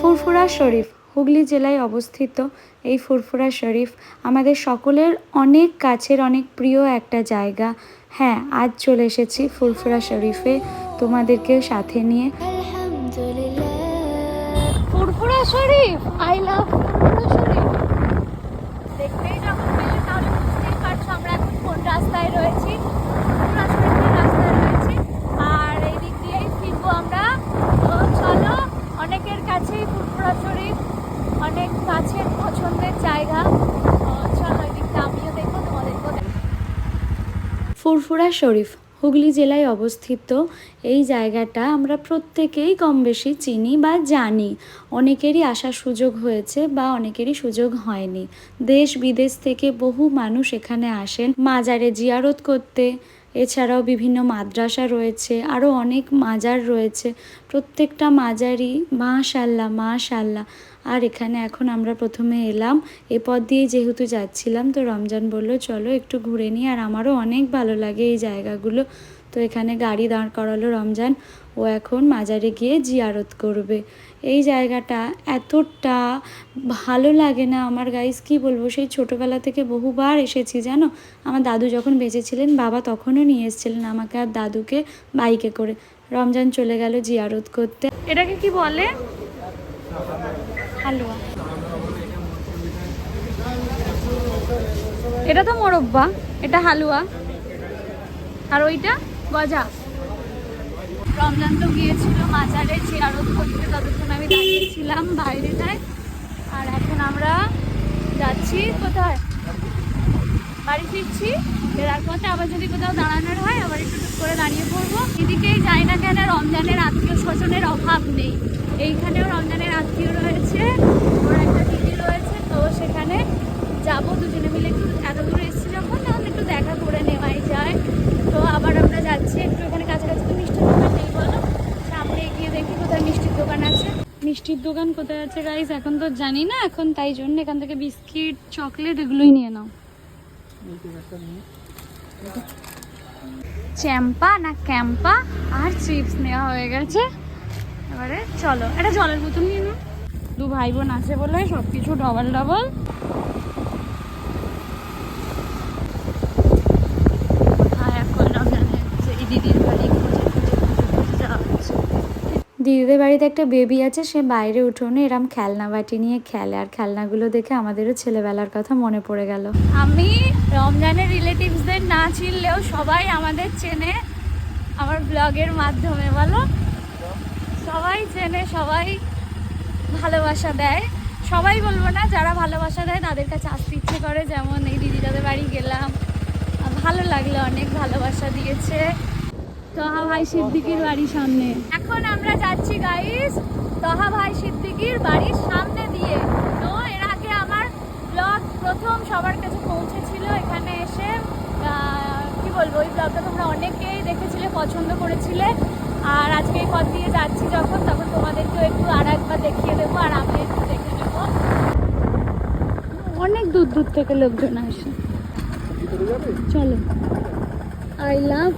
ফুরফুরা শরীফ হুগলি জেলায় অবস্থিত এই ফুরফুরা শরীফ আমাদের সকলের অনেক কাছের অনেক প্রিয় একটা জায়গা। হ্যাঁ আজ চলে এসেছি ফুরফুরা শরীফে তোমাদেরকে সাথে নিয়ে। ফুরফুরা শরীফ আই লাভ রাস্তায় রয়েছি। কাছেই ফুরফুরা শরীফ, অনেক কাছের পছন্দের জায়গা। ফুরফুরা শরীফ, হুগলি জেলায় অবস্থিত। এই জায়গাটা আমরা প্রত্যেকেই কম বেশি চিনি বা জানি। অনেকেরই আসার সুযোগ হয়েছে বা অনেকেরই সুযোগ হয়নি। দেশ বিদেশ থেকে বহু মানুষ এখানে আসেন মাজারে জিয়ারত করতে। এছাড়াও বিভিন্ন মাদ্রাসা রয়েছে আরও অনেক মাজার রয়েছে। প্রত্যেকটা মাজারই মাশাল্লাহ মাশাল্লাহ আর এখানে এখন আমরা প্রথমে এলাম, এ পথ দিয়ে যেহেতু যাচ্ছিলাম, তো রমজান বলল, চলো একটু ঘুরে নিই। আর আমারও অনেক ভালো লাগে এই জায়গাগুলো। তো এখানে গাড়ি দাঁড় করালো রমজান। ও এখন মাজারে গিয়ে জিয়ারত করবে। এই জায়গাটা এতটা ভালো লাগে না আমার গাইস কি বলব? সেই ছোটোবেলা থেকে বহুবার এসেছি জানো? আমার দাদু যখন বেঁচে ছিলেন বাবা তখনও নিয়ে এসেছিলেন আমাকে আর দাদুকে বাইকে করে। রমজান চলে গেল জিয়ারত করতে। এটাকে কি বলে? হালুয়া। এটা তো মোরব্বা এটা হালুয়া। আর ওইটা গজা। রমজান তো গিয়েছিল মাজারে, জিয়ারত করতে ততক্ষণ আমি দাঁড়িয়েছিলাম বাইরেটায় আর এখন আমরা যাচ্ছি কোথায়? বাড়ি ফিরছি। ফেরার পথে আবার যদি কোথাও দাঁড়ানোর হয়, আবার একটু টুক করে দাঁড়িয়ে পড়ব। এদিকেই যাই না কেন, রমজানের আত্মীয় স্বজনের অভাব নেই। এইখানেও রমজানের আত্মীয় রয়েছে ওর একটা দিদি রয়েছে, তো সেখানে যাব। দুজনে মিলে একটু এত দূরে এসেছি যখন তখন একটু দেখা করে নেওয়াই যায়। তো আবার আমরা যাচ্ছি, একটু এখানে কাছাকাছি তো মিষ্টির দোকান নেই বলো সামনে গিয়ে দেখি কোথায় মিষ্টির দোকান আছে মিষ্টির দোকান কোথায় আছে গাইস এখন তো জানি না, এখন তাই জন্য এখান থেকে বিস্কিট, চকলেট এগুলোই নিয়ে নাও। চ্যাম্পা না ক্যাম্পা? আর চিপস নেওয়া হয়ে গেছে। এবারে চলো এটা জলের বোতল নিয়ে নাও। দু ভাই বোন আছে বলে সব কিছু ডবল ডবল আর এখন রমজানের যে এই দিদির বাড়ি খুঁজে খুঁজে খুঁজে খুঁজে যাওয়া হচ্ছে দিদিদের বাড়িতে একটা বেবি আছে, সে বাইরে উঠোনে এরম খেলনা বাটি নিয়ে খেলে। আর খেলনাগুলো দেখে আমাদেরও ছেলেবেলার কথা মনে পড়ে গেল। আমি রমজানের রিলেটিভসদের না চিনলেও সবাই আমাদের চেনে আমার ব্লগের মাধ্যমে, বলো? সবাই চেনে, সবাই ভালোবাসা দেয়। সবাই বলব না, যারা ভালোবাসা দেয় তাদের কাছে আসতে ইচ্ছে করে। যেমন এই দিদি যাদের বাড়ি গেলাম। ভালো লাগল, অনেক ভালোবাসা দিয়েছে। তহা ভাই সিদ্দিকির বাড়ির সামনে। এখন আমরা যাচ্ছি গাইস তহা ভাই সিদ্দিকির বাড়ির সামনে দিয়ে। তো এর আগে আমার ব্লগ প্রথম সবার কাছে পৌঁছেছিল এখানে এসে কি বলব ওই ব্লগটা তোমরা অনেকেই দেখেছিলে পছন্দ করেছিলে। আর আজকে এই পথ দিয়ে যাচ্ছি যখন তখন তোমাদেরকেও একটু আর একবার দেখিয়ে দেবো আর আমি একটু দেখে নেব। অনেক দূর দূর থেকে লোকজন আসে। চলো। আই লাভ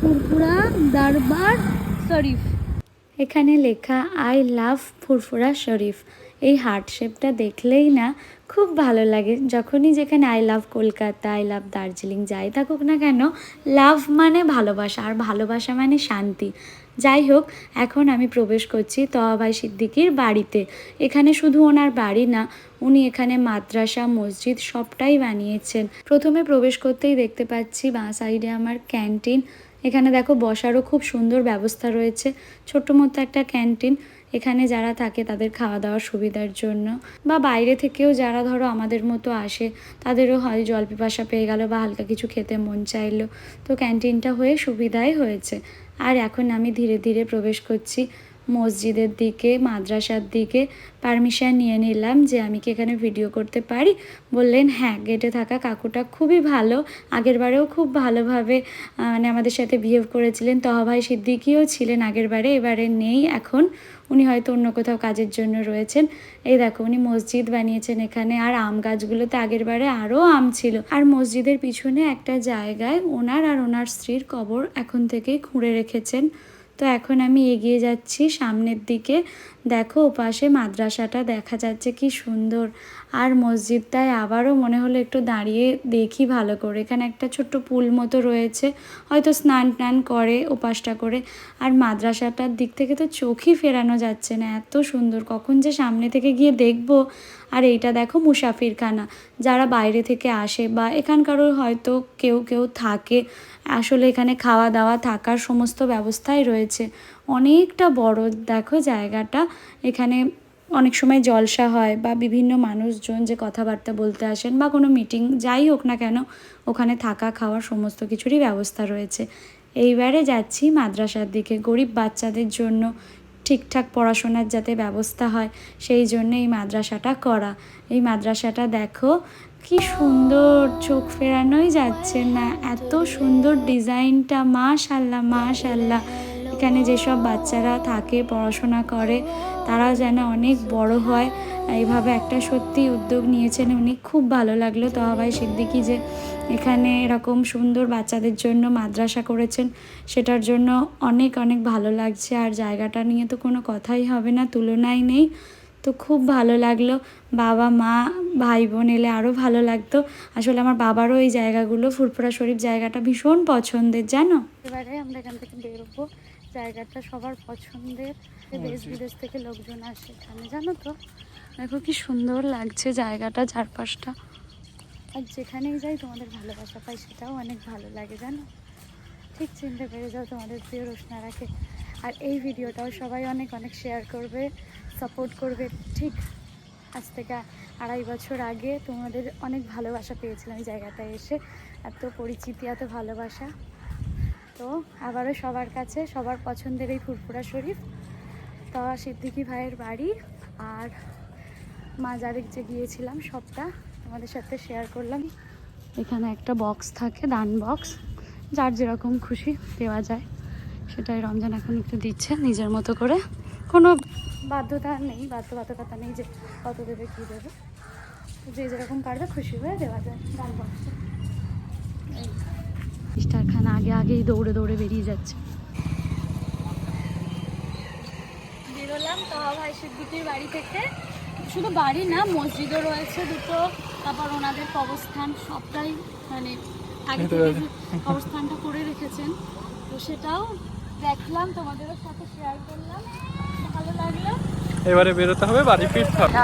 ফুরফুরা, দরবার, শরীফ। এখানে লেখা আই লাভ ফুরফুরা শরীফ। এই হার্ট শেপটা দেখলেই না খুব ভালো লাগে। যখনই যেখানে I love Kolkata I love Darjeeling যাই থাকুক না কেন লাভ মানে ভালোবাসা আর ভালোবাসা মানে শান্তি। যাই হোক, এখন আমি প্রবেশ করছি তহাভাই সিদ্দিকির বাড়িতে। এখানে শুধু ওনার বাড়ি না, উনি এখানে মাদ্রাসা, মসজিদ সবটাই বানিয়েছেন। প্রথমে প্রবেশ করতেই দেখতে পাচ্ছি বাঁ সাইডে আমার ক্যান্টিন এখানে দেখো বসারও খুব সুন্দর ব্যবস্থা রয়েছে। ছোট্ট মতো একটা ক্যান্টিন। এখানে যারা থাকে তাদের খাওয়া দাওয়ার সুবিধার জন্য। বা বাইরে থেকেও যারা ধরো আমাদের মতো আসে, তাদেরও হয় জল পিপাসা পেয়ে গেল বা হালকা কিছু খেতে মন চাইলো। তো ক্যান্টিনটা হয়ে সুবিধাই হয়েছে। আর এখন আমি ধীরে ধীরে প্রবেশ করছি। মসজিদের দিকে, মাদ্রাসার দিকে পারমিশন নিয়ে নিলাম যে আমি কি এখানে ভিডিও করতে পারি? বললেন হ্যাঁ গেটে থাকা কাকুটা খুবই ভালো। আগেরবারেও খুব ভালোভাবে মানে আমাদের সাথে বিহেভ করেছিলেন। তহভাই সিদ্দিকিও ছিলেন আগেরবারে এবারে নেই এখন। উনি হয়তো অন্য কোথাও কাজের জন্য রয়েছেন। এই দেখো, উনি মসজিদ বানিয়েছেন এখানে। আর আম গাছগুলোতে আগের বারে আরও আম ছিল। আর মসজিদের পিছনে একটা জায়গায় ওনার আর ওনার স্ত্রীর কবর এখন থেকেই খুঁড়ে রেখেছেন। তো এখন আমি এগিয়ে যাচ্ছি সামনের দিকে। দেখো, ওপাশে মাদ্রাসাটা দেখা যাচ্ছে কি সুন্দর। আর মসজিদটায় আবারও মনে হলো একটু দাঁড়িয়ে দেখি ভালো করে। এখানে একটা ছোট্ট পুল মতো রয়েছে। হয়তো স্নান টান করে ওপাশটা করে। আর মাদ্রাসাটার দিক থেকে তো চোখই ফেরানো যাচ্ছে না। এত সুন্দর। কখন যে সামনে থেকে গিয়ে দেখব। আর এইটা দেখো মুসাফিরখানা। যারা বাইরে থেকে আসে বা এখানকারও হয়তো কেউ কেউ থাকে। আসলে এখানে খাওয়া দাওয়া থাকার সমস্ত ব্যবস্থাই রয়েছে। অনেকটা বড়, দেখো জায়গাটা। এখানে অনেক সময় জলসা হয় বা বিভিন্ন মানুষজন যে কথাবার্তা বলতে আসেন বা কোনো মিটিং যাই হোক না কেন, ওখানে থাকা খাওয়ার সমস্ত কিছুরই ব্যবস্থা রয়েছে। এইবারে যাচ্ছি মাদ্রাসার দিকে। গরিব বাচ্চাদের জন্য ঠিকঠাক পড়াশোনার যাতে ব্যবস্থা হয়, সেই জন্য এই মাদ্রাসাটা করা। এই মাদ্রাসাটা দেখো কি সুন্দর চোখ ফেরানোই যাচ্ছে না। এত সুন্দর ডিজাইনটা, মাশাল্লাহ মাশাল্লাহ। এখানে যেসব বাচ্চারা থাকে, পড়াশোনা করে তারাও যেন অনেক বড় হয়। এইভাবে একটা সত্যি উদ্যোগ নিয়েছেন উনি। খুব ভালো লাগল তহাবাই সিদ্দিকি যে এখানে এরকম সুন্দর বাচ্চাদের জন্য মাদ্রাসা করেছেন। সেটার জন্য অনেক অনেক ভালো লাগছে। আর জায়গাটা নিয়ে তো কোনো কথাই হবে না, তুলনাই নেই। তো খুব ভালো লাগল। বাবা মা ভাই বোন এলে আরও ভালো লাগতো। আসলে আমার বাবারও এই জায়গাগুলো ফুরফুরা শরীফ জায়গাটা ভীষণ পছন্দের জানো? এবারে আমরা এখান থেকে বেরোবো। জায়গাটা সবার পছন্দের। দেশ বিদেশ থেকে লোকজন আসে এখানে জানো তো? দেখো কি সুন্দর লাগছে জায়গাটা চারপাশটা। আর যেখানেই যাই তোমাদের ভালোবাসা পাই সেটাও অনেক ভালো লাগে জানো? ঠিক চিনতে পেরে যাও তোমাদের প্রিয় রোশনারাকে। আর এই ভিডিওটাও সবাই অনেক অনেক শেয়ার করবে। সাপোর্ট করবে। ঠিক আজ থেকে আড়াই বছর আগে তোমাদের অনেক ভালোবাসা পেয়েছিলাম এই জায়গাটায় এসে। এত পরিচিতি, এত ভালোবাসা। তো আবারও সবার কাছে, সবার পছন্দের এই ফুরফুরা শরীফ। তো সিদ্দিকি ভাইয়ের বাড়ি আর মাজারে যে গিয়েছিলাম সবটা তোমাদের সাথে শেয়ার করলাম। এখানে একটা বক্স থাকে, দান বক্স যার যেরকম খুশি দেওয়া যায়, সেটাই রমজান এখন একটু দিচ্ছে নিজের মতো করে। কোনো বাধ্যতা নেই বাধ্যবাধকতা নেই যে কত দেবে কী দেবে। যে যেরকম পারবে খুশি হয়ে দেওয়া যায় বক্সে মিস্টারখানা আগে আগেই দৌড়ে দৌড়ে বেরিয়ে যাচ্ছে। বেরোলাম তহা ভাই সিদ্দিকির বাড়ি থেকে। শুধু বাড়ি না মসজিদও রয়েছে দুটো তারপর ওনাদের কবরস্থান সবটাই মানে আগে থেকে যে কবরস্থানটা করে রেখেছেন। তো সেটাও দেখলাম তোমাদেরও সাথে শেয়ার করলাম। এবারে বেরোতে হবে, বাড়ি ফিরতে হবে।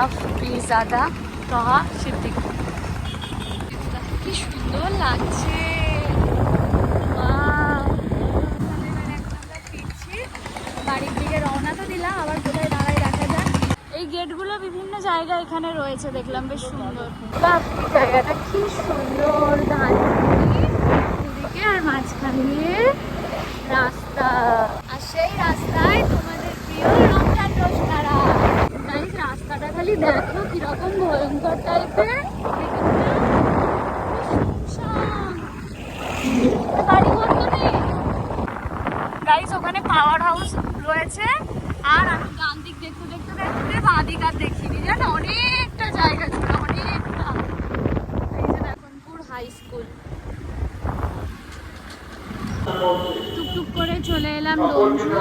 কি সুন্দর লাগছে। বাড়ির দিকে রওনা তো দিলাম, আবার যাক। এই গেটগুলো বিভিন্ন এখানে রয়েছে, দেখলাম, বেশ সুন্দর। জায়গাটা কি সুন্দর। আর মাঝখান দিয়ে রাস্তা। আর সেই রাস্তায় রাস্তাটা খালি দেখো কীরকম ভয়ঙ্কর টাইপের ওখানে পাওয়ার হাউস রয়েছে। আর আমি ডান দিক দেখতে দেখতে দেখতে বাঁ দিক আর দেখিনি, জানো? অনেকটা জায়গা অনেকটা। এই হাই স্কুল টুকটুক করে চলে এলাম ডোমজুর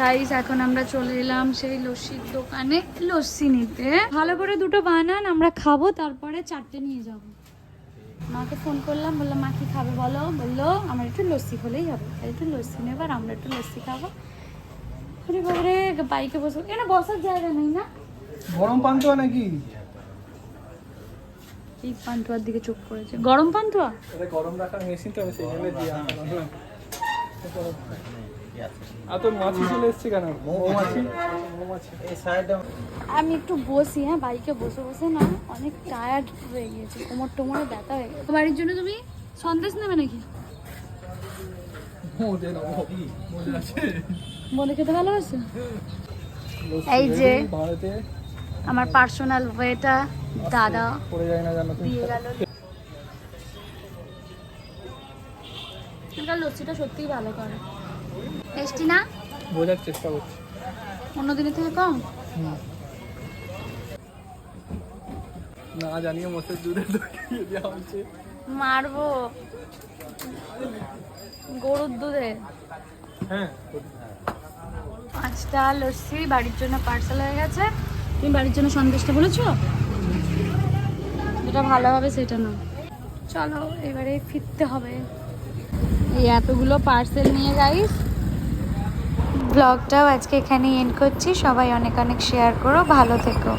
গাইস এখন আমরা চলে এলাম সেই লস্যির দোকানে। লস্যি নিতে। ভালো করে দুটো বানান আমরা খাব তারপরে চারটে নিয়ে যাব। মাকে ফোন করলাম বললাম মা কি খাবে বলো? বলল আমার একটু লস্যি হলেই হবে। একটু লস্যি নেব আর আমরা একটু লস্যি খাব। আরে বাবারে বাইকে বসে এখানে বসার জায়গা নেই না? গরম পান্তুয়া নাকি? এই পান্তুয়ার দিকে চোখ পড়েছে। গরম পান্তুয়া? গরম রাখার মেশিন তো সেই জন্য। আর তোর মাছি চলে এসছে কেন? মৌমাছি? মৌমাছি। আমি একটু বসি হ্যাঁ বাইকে বসে বসে না অনেক টায়ার্ড হয়ে গিয়েছে কোমর টোমরে ব্যথা হয়ে গেছে বাড়ির জন্য তুমি সন্দেশ নেবে নাকি? মৌজে না মৌজে আছে। বলে খেতে ভালোবাসে? এই যে। আমার পার্সোনাল ওয়েটা দাদা। পড়ে যায় না জানো তুমি? দিয়ে গেল। লস্যিটা সত্যিই ভালো করে। টেস্টি না বোঝার চেষ্টা করছি। অন্য দিনের থেকে কম? না। মোষের দেওয়া হচ্ছে মারবো। গরুর দুধে? হ্যাঁ। পাঁচটা লস্যি বাড়ির জন্য পার্সেল হয়ে গেছে। তুমি বাড়ির জন্য সন্দেশটা বলেছ? যেটা ভালো হবে সেটা না চলো এবারে ফিরতে হবে। এই এতগুলো পার্সেল নিয়ে গাইস ব্লগটাও আজকে এখানে এন্ড করছি। সবাই অনেক অনেক শেয়ার করো ভালো থেকো।